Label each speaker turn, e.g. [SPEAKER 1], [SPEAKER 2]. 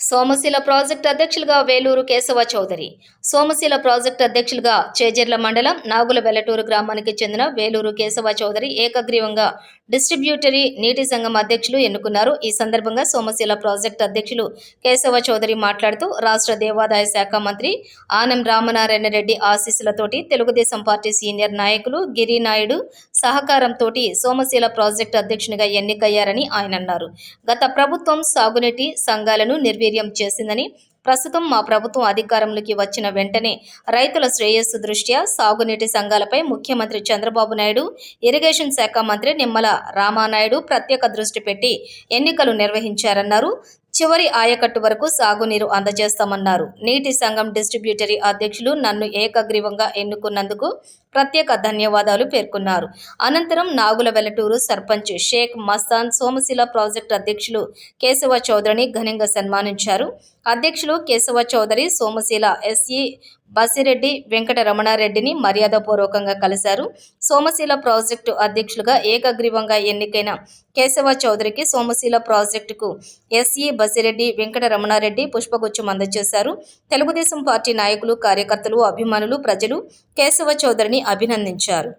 [SPEAKER 1] Somasila project అధ్యక్షులుగా Veluru Kesava Chowdary. Somasila project అధ్యక్షులుగా చేజర్ల మండలం నాగుల వెల్లటూరు గ్రామానికి చెందిన వేలూరు కేశవ చౌదరి ఏకగ్రీవంగా డిస్ట్రిబ్యూటరీ నీటి సంఘం అధ్యక్షులు ఎన్నుకున్నారు. ఈ సందర్భంగా సోమశిల ప్రాజెక్టు అధ్యక్షులు కేశవ చౌదరి మాట్లాడుతూ రాష్ట్ర దేవాదాయ శాఖ మంత్రి ఆనం రామనారాయణ రెడ్డి ఆశీస్సులతోటి తెలుగుదేశం పార్టీ సీనియర్ నాయకులు గిరినాయుడు సహకారంతోటి సోమశిల ప్రాజెక్టు అధ్యక్షునిగా ఎన్నికయ్యారని ఆయన అన్నారు. గత ప్రభుత్వం సాగునీటి సంఘాలను నిర్వీర్యం చేసిందని ప్రస్తుతం మా ప్రభుత్వం అధికారంలోకి వచ్చిన వెంటనే రైతుల శ్రేయస్సు దృష్ట్యా సాగునీటి సంఘాలపై ముఖ్యమంత్రి చంద్రబాబు నాయుడు ఇరిగేషన్ శాఖ మంత్రి నిమ్మల రామానాయుడు ప్రత్యేక దృష్టి పెట్టి ఎన్నికలు నిర్వహించారన్నారు. చివరి ఆయకట్టు వరకు సాగునీరు అందజేస్తామన్నారు. నీటి సంఘం డిస్ట్రిబ్యూటరీ అధ్యక్షులు నన్ను ఏకగ్రీవంగా ఎన్నుకున్నందుకు ప్రత్యేక ధన్యవాదాలు పేర్కొన్నారు. అనంతరం నాగుల వెలటూరు సర్పంచ్ షేక్ మస్తాన్ సోమశిల ప్రాజెక్టు అధ్యక్షులు కేశవ చౌదరిని ఘనంగా సన్మానించారు. అధ్యక్షులు కేశవ చౌదరి సోమశిల ఎస్ఈ బసిరెడ్డి వెంకట రమణారెడ్డిని మర్యాదపూర్వకంగా కలిశారు. సోమశీల ప్రాజెక్టు అధ్యక్షులుగా ఏకగ్రీవంగా ఎన్నికైన కేశవ చౌదరికి సోమశీల ప్రాజెక్టుకు ఎస్ఈ బసిరెడ్డి వెంకట రమణారెడ్డి పుష్పగుచ్చం అందజేశారు. తెలుగుదేశం పార్టీ నాయకులు కార్యకర్తలు అభిమానులు ప్రజలు కేశవ చౌదరిని అభినందించారు.